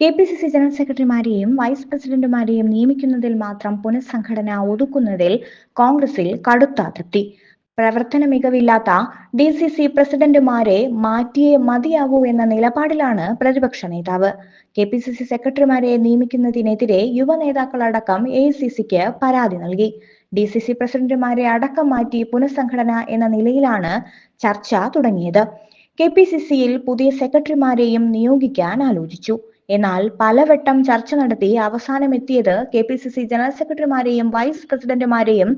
K P C C general സെക്രട്ടറിമാരെയും vice പ്രസിഡന്റുമാരെയും നിയമിക്കുന്നതിൽ മാത്രം പുനഃസംഘടന ഒതുക്കുന്നതിൽ കോൺഗ്രസിൽ കടുത്ത അതൃപ്തി പ്രവർത്തന മികവില്ലാത്ത ഡി സി സി പ്രസിഡന്റുമാരെ മാറ്റിയേ മതിയാകൂ എന്ന നിലപാടിലാണ് പ്രതിപക്ഷ നേതാവ്. കെ പി സി സി സെക്രട്ടറിമാരെ നിയമിക്കുന്നതിനെതിരെ യുവ നേതാക്കളടക്കം എ സി സിക്ക് പരാതി നൽകി. ഡി സി സി പ്രസിഡന്റുമാരെ അടക്കം മാറ്റി പുനഃസംഘടന എന്ന നിലയിലാണ് ചർച്ച തുടങ്ങിയത്. കെ പി സി സിയിൽ പുതിയ സെക്രട്ടറിമാരെയും നിയോഗിക്കാൻ ആലോചിച്ചു. എന്നാൽ പലവട്ടം ചർച്ച നടത്തി അവസാനം എത്തിയത് K P C C general സെക്രട്ടറിമാരെയും vice പ്രസിഡന്റുമാരെയും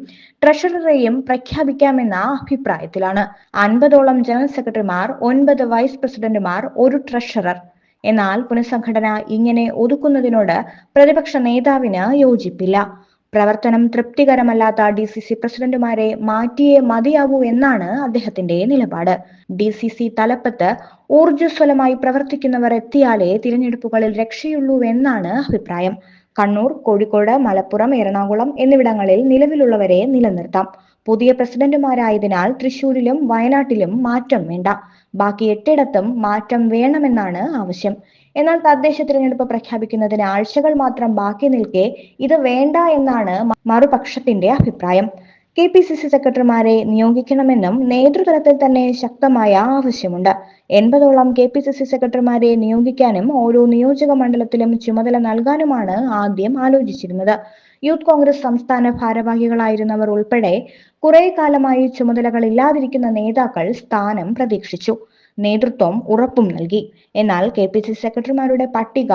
ട്രഷററെയും പ്രഖ്യാപിക്കാമെന്ന അഭിപ്രായത്തിലാണ്. അൻപതോളം ജനറൽ സെക്രട്ടറിമാർ ഒൻപത് വൈസ് പ്രസിഡന്റുമാർ ഒരു ട്രഷറർ. എന്നാൽ പുനഃസംഘടന ഇങ്ങനെ ഒതുക്കുന്നതിനോട് പ്രതിപക്ഷ നേതാവിന് യോജിപ്പില്ല. പ്രവർത്തനം തൃപ്തികരമല്ലാത്ത ഡി സി സി പ്രസിഡന്റുമാരെ മാറ്റിയേ മതിയാവൂ എന്നാണ് അദ്ദേഹത്തിന്റെ നിലപാട്. ഡി സി സി തലപ്പത്ത് ഊർജസ്വലമായി പ്രവർത്തിക്കുന്നവർ എത്തിയാലേ തിരഞ്ഞെടുപ്പുകളിൽ രക്ഷയുള്ളൂ എന്നാണ് അഭിപ്രായം. കണ്ണൂർ കോഴിക്കോട് മലപ്പുറം എറണാകുളം എന്നിവിടങ്ങളിൽ നിലവിലുള്ളവരെ നിലനിർത്താം. പുതിയ പ്രസിഡന്റുമാരായതിനാൽ തൃശൂരിലും വയനാട്ടിലും മാറ്റം വേണ്ട. ബാക്കി എട്ടിടത്തും മാറ്റം വേണമെന്നാണ് ആവശ്യം. എന്നാൽ തദ്ദേശ തിരഞ്ഞെടുപ്പ് പ്രഖ്യാപിക്കുന്നതിന് ആഴ്ചകൾ മാത്രം ബാക്കി നിൽക്കെ ഇത് വേണ്ട എന്നാണ് മറുപക്ഷത്തിന്റെ അഭിപ്രായം. കെ പി സി സി സെക്രട്ടറിമാരെ നിയോഗിക്കണമെന്നും നേതൃതലത്തിൽ തന്നെ ശക്തമായ ആവശ്യമുണ്ട്. എൺപതോളം കെ പി സി സി സെക്രട്ടറിമാരെ നിയോഗിക്കാനും ഓരോ നിയോജക മണ്ഡലത്തിലും ചുമതല നൽകാനുമാണ് ആദ്യം ആലോചിച്ചിരുന്നത്. യൂത്ത് കോൺഗ്രസ് സംസ്ഥാന ഭാരവാഹികളായിരുന്നവർ ഉൾപ്പെടെ കുറെ കാലമായി ചുമതലകളില്ലാതിരിക്കുന്ന നേതാക്കൾ സ്ഥാനം പ്രതീക്ഷിച്ചു. നേതൃത്വം ഉറപ്പും നൽകി. എന്നാൽ കെ പി സി സെക്രട്ടറിമാരുടെ പട്ടിക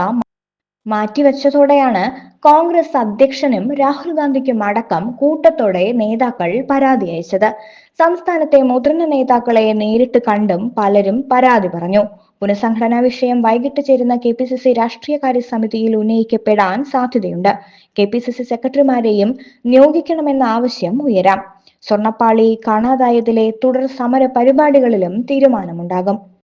മാറ്റിവെച്ചതോടെയാണ് കോൺഗ്രസ് അധ്യക്ഷനും രാഹുൽ ഗാന്ധിക്കും അടക്കം കൂട്ടത്തോടെ നേതാക്കൾ പരാതി അയച്ചത്. സംസ്ഥാനത്തെ മുതിർന്ന നേതാക്കളെ നേരിട്ട് കണ്ടും പലരും പരാതി പറഞ്ഞു. പുനഃസംഘടനാ വിഷയം വൈകിട്ട് ചേരുന്ന കെ പി സി സി രാഷ്ട്രീയകാര്യ സമിതിയിൽ ഉന്നയിക്കപ്പെടാൻ സാധ്യതയുണ്ട്. കെ പി സി സി സെക്രട്ടറിമാരെയും നിയോഗിക്കണമെന്ന ആവശ്യം ഉയരാം. സ്വർണപ്പാളി കാണാതായതിലെ തുടർ സമര പരിപാടികളിലും തീരുമാനമുണ്ടാകും.